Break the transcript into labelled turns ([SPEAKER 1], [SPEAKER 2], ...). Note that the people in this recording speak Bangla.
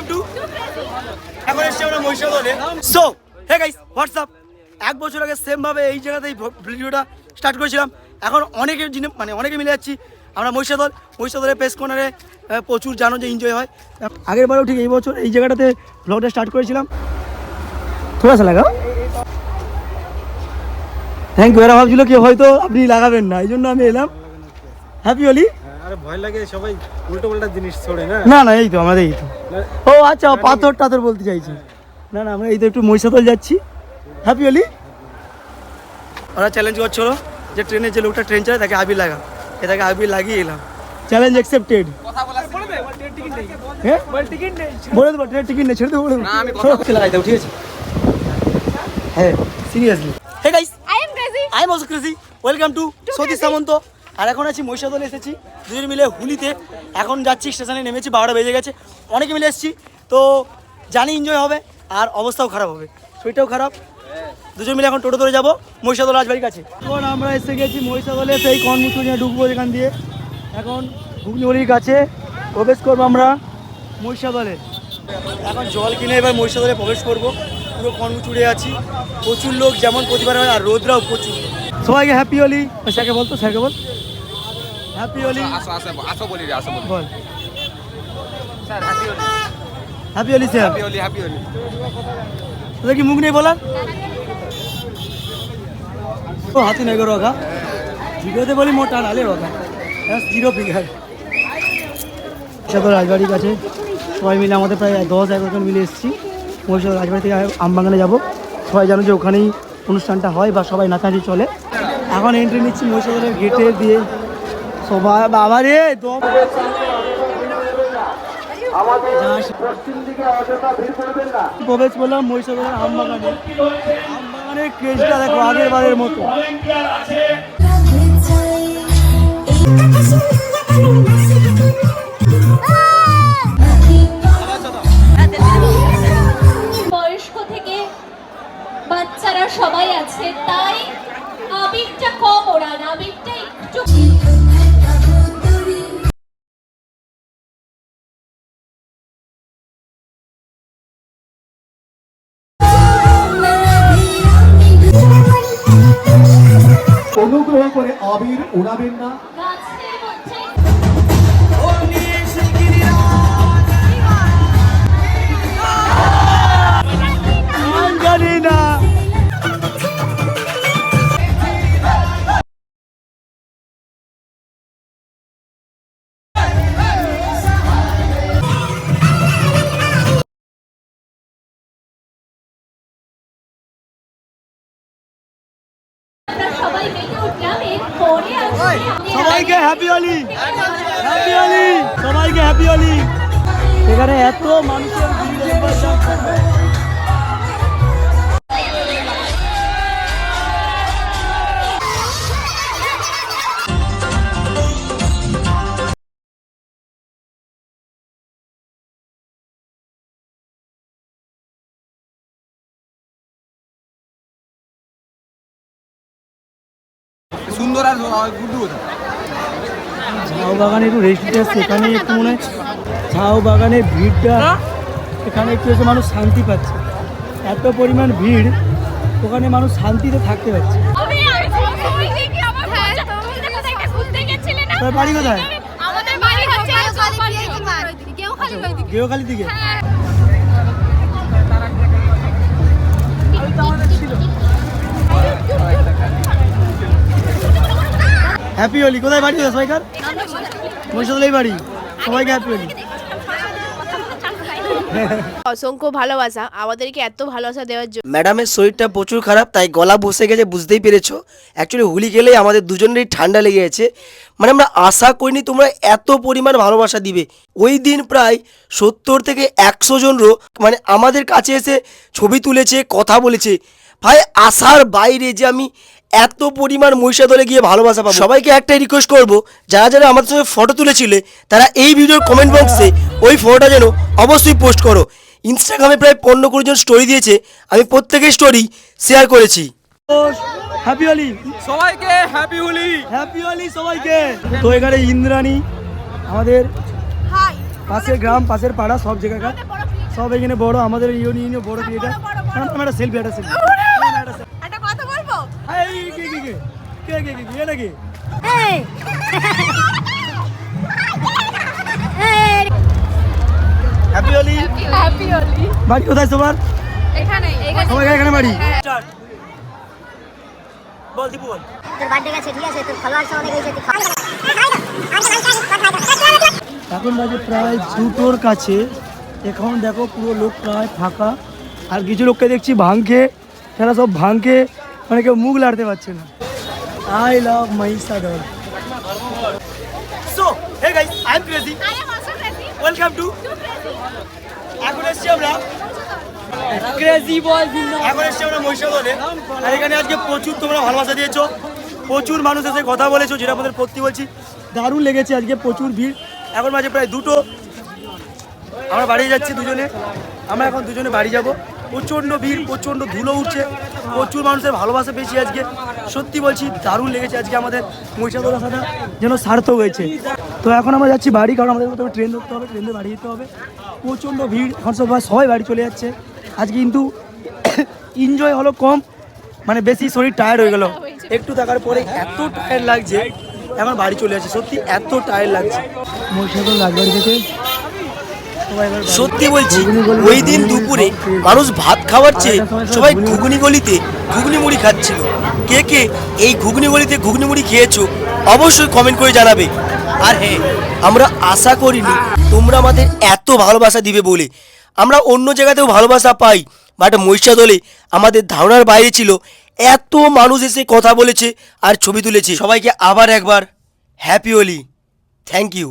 [SPEAKER 1] ওয়েলকাম টু এখন এসছি আমরা মহিষাদলে। সো হে গাইস হোয়াটসঅ্যাপ এক বছর আগে সেম ভাবে এই জায়গাতেই ভিডিওটা স্টার্ট করেছিলাম। এখন অনেকের জিনিস মানে অনেকে মিলে যাচ্ছি। আমরা মহিষাদল মহিষাদলের পেস কর্নারে প্রচুর জানো যে এনজয় হয়। আগের বারেও ঠিক এই বছর এই জায়গাটাতে ব্লগটা স্টার্ট করেছিলাম। থোড়া সা লাগাও। থ্যাংক ইউ এরা ভাবছিল কি হয়তো আপনি লাগাবেন না, এই জন্য আমি এলাম। হ্যাপি হলি
[SPEAKER 2] আরে ভয় লাগে সবাই উল্টো পাল্টা জিনিস ছড়ে না?
[SPEAKER 1] না না এই তো আমাদের এই তো। ও আচ্ছা পাথর টাথর বলতে চাইছি। না না আমরা এই তো একটু মহিষাদল যাচ্ছি। হ্যাপি হলি ওরা চ্যালেঞ্জ করছিল যে ট্রেনের যে লোকটা ট্রেন চালায় তাকে আবির লাগা। এ তাকে আবির লাগিয়ে এলাম। চ্যালেঞ্জ অ্যাকসেপ্টেড হ্যাঁ? বলে দেবো ট্রেনের টিকিট নেই ছেড়ে দেবো বলে দেবো। লাগাই দেবো ঠিক আছে? হ্যাঁ seriously hey guys
[SPEAKER 3] I am crazy.
[SPEAKER 1] I am also crazy welcome to Satish Samanta আর এখন আছি মহিষাদলে এসেছি। দুজন মিলে হুলিতে। এখন যাচ্ছি স্টেশনে নেমেছি বারোটা বেজে গেছে। অনেকে মিলে এসেছি। তো জানি এনজয় হবে আর অবস্থাও খারাপ হবে। শরীরটাও খারাপ। দুজন মিলে এখন টোটো ধরে যাব মহিষাদল রাজবাড়ির কাছে। এখন আমরা এসে গেছি মহিষাদলে সেই কর্মসূচি নিয়ে ঢুকবো এখান দিয়ে। এখন ঘুগনিহলির কাছে প্রবেশ করব আমরা মহিষাদলে। এখন জল কিনে এবার মহিষাদলে প্রবেশ করব। পুরো কর্মচুড়ে আছি। প্রচুর লোক যেমন প্রতিবার হয় আর রোদরাও প্রচুর। সবাইকে হ্যাপি হলি স্যারকে বলতো স্যারকে বল। হ্যাপি হলি
[SPEAKER 4] আসো আসো আসো বলি রে আসো বলি।
[SPEAKER 1] বল।
[SPEAKER 4] Sir happy Holi
[SPEAKER 1] happy Holi sir
[SPEAKER 4] happy Holi happy Holi
[SPEAKER 1] তোদের কি মুখ নেই বলার? ও হাতি নেই করো রোগা ভিডিওতে বলি মোটা নালে রোগা জিরো ফিগার সাথে রাজবাড়ির কাছে সবাই মিলে আমাদের প্রায় দশ এগারো জন মিলে এসেছি। মহিষাদল রাজবাড়ি থেকে আমবাগানে যাব। সবাই জানো যে ওখানেই অনুষ্ঠানটা হয় বা সবাই নাচানাচি চলে। এখন এন্ট্রি নিচ্ছি মহিষাদলের গেটে দিয়ে। সবাই বাবা রে প্রবেশ করলাম মহিষাদলের আমবাগানে। আমবাগানের ক্রেজটা দেখো আগের বারের মতো।
[SPEAKER 5] করে আবির উড়াবেন না।
[SPEAKER 1] সবাইকে হ্যাপি অলি হ্যাপি অলি সবাইকে হ্যাপি অলি এখানে এত মানুষের ঝাউ বাগানে একটু রেস্ট আসছে এখানে একটু মনে হয় ঝাউ বাগানের ভিড়টা এখানে একটু এসে মানুষ শান্তি পাচ্ছে। এত পরিমাণ ভিড় ওখানে মানুষ শান্তিতে থাকতে পারছে। তোর বাড়ি কোথায়?
[SPEAKER 3] আমাদের বাড়ি হচ্ছে কেউখালি
[SPEAKER 1] গেওখালি দিকে। হ্যাপি হলি কোথায় বাড়ি সবাইকার? মহিষাদলেই বাড়ি। সবাইকে হ্যাপি হলি
[SPEAKER 6] অসংখ্য ভালোবাসা। আমাদেরকে এত ভালোবাসা দেওয়ার জন্য।
[SPEAKER 1] ম্যাডামের শরীরটা প্রচুর খারাপ তাই গলা বসে গেছে বুঝতেই পেরেছ। অ্যাকচুয়ালি হুলি গেলেই আমাদের দুজনেরই ঠান্ডা লেগে গেছে। মানে আমরা আশা করিনি তোমরা এত পরিমাণ ভালোবাসা দিবে। ওই দিন প্রায় সত্তর থেকে একশো জন লোক মানে আমাদের কাছে এসে ছবি তুলেছে কথা বলেছে। ভাই আশার বাইরে যে আমি এত পরিমাণ মহিষাদলে গিয়ে ভালোবাসা পাবো। সবাইকে একটাই রিকোয়েস্ট করব যারা যারা আমাদের সঙ্গে ফটো তুলেছিলে তারা এই ভিডিওর কমেন্ট বক্সে ওই ফটোটা যেন অবশ্যই পোস্ট করো। ইনস্টাগ্রামে প্রায় পনেরো কুড়ি জন স্টোরি দিয়েছে আমি প্রত্যেকের স্টোরি শেয়ার করেছি। হ্যাপি হলি
[SPEAKER 4] সবাইকে হ্যাপি হোলি
[SPEAKER 1] হ্যাপি হলি সবাইকে! তো এখানে ইন্দ্রাণী আমাদের পাশের গ্রাম পাশের পাড়া সব জায়গাকার। সব এখানে বড় আমাদের ইউনিয়নে বড় ক্রিয়েটার একটা সেলফি একটা সেলফি
[SPEAKER 3] একটা কথা বলব
[SPEAKER 1] কে কে কে কে কে কে কে হ্যাপি হোলি
[SPEAKER 3] হ্যাপি হোলি
[SPEAKER 1] বাড়ি কোথায় তোমার?
[SPEAKER 3] এখানে
[SPEAKER 1] এখানে। বাড়ি? বল দীপু বল।
[SPEAKER 7] তোর বার্থডে গেছে ঠিক আছে তোর ফলোয়ার সহ অনেক হয়েছে
[SPEAKER 1] এখন বাজে প্রায় দুটোর কাছে। এখন দেখো পুরো লোক প্রায় ফাঁকা। আর কিছু লোককে দেখছি ভাঙকে তারা সব ভাঙকে মানে কেউ মুখ লাড়তে পারছে না। I love মাইসাডর so hey guys I am crazy welcome to এখন এসছি আমরা ক্রেজি বয় এখন এসছি আমরা মহিষাদলে। আর এখানে আজকে প্রচুর তোমরা ভালোবাসা দিয়েছ। প্রচুর মানুষ এসে কথা বলেছ যেটা আমাদের প্রতি বলছি। দারুণ লেগেছে আজকে প্রচুর ভিড়। এখন মাঝে প্রায় দুটো। আমরা বাড়ি যাচ্ছি দুজনে। আমরা এখন দুজনে বাড়ি যাব। প্রচণ্ড ভিড়, প্রচণ্ড ধুলো উঠছে। প্রচুর মানুষের ভালোবাসা পেয়েছি আজকে। সত্যি বলছি, দারুণ লেগেছে আজকে আমাদের মহিষাদল আসাটা যেন সার্থক হয়েছে। তো এখন আমরা যাচ্ছি বাড়ি, কারণ আমাদের প্রথমে ট্রেন ধরতে হবে, ট্রেন বাড়ি যেতে হবে। প্রচণ্ড ভিড়, এখন সবাই সবাই বাড়ি চলে যাচ্ছে। আজকে কিন্তু এনজয় হলো কম মানে বেশি শরীর টায়ার্ড হয়ে গেল। একটু থাকার পরে এত টায়ার্ড লাগছে, এখন বাড়ি চলে যাচ্ছে। সত্যি এত টায়ার্ড লাগছে। মহিষাদল রাজবাড়ি থেকে
[SPEAKER 8] সত্যি বলছি, ওই দিন দুপুরে মানুষ ভাত খাওয়ার চেয়ে সবাই ঘুগনি গলিতে ঘুগনি মুড়ি খাচ্ছিল। কে কে এই ঘুগনি গলিতে ঘুগনি মুড়ি খেয়েছো, অবশ্যই কমেন্ট করে জানাবে। আর হ্যাঁ আমরা আশা করিনি তোমরা আমাদের এত ভালোবাসা দিবে বলে। আমরা অন্য জায়গাতেও ভালোবাসা পাই, বাট মহিষাদলে আমাদের ধারণার বাইরে ছিল, এত মানুষ এসে কথা বলেছে আর ছবি তুলেছে। সবাইকে আবার একবার হ্যাপি হোলি থ্যাংক ইউ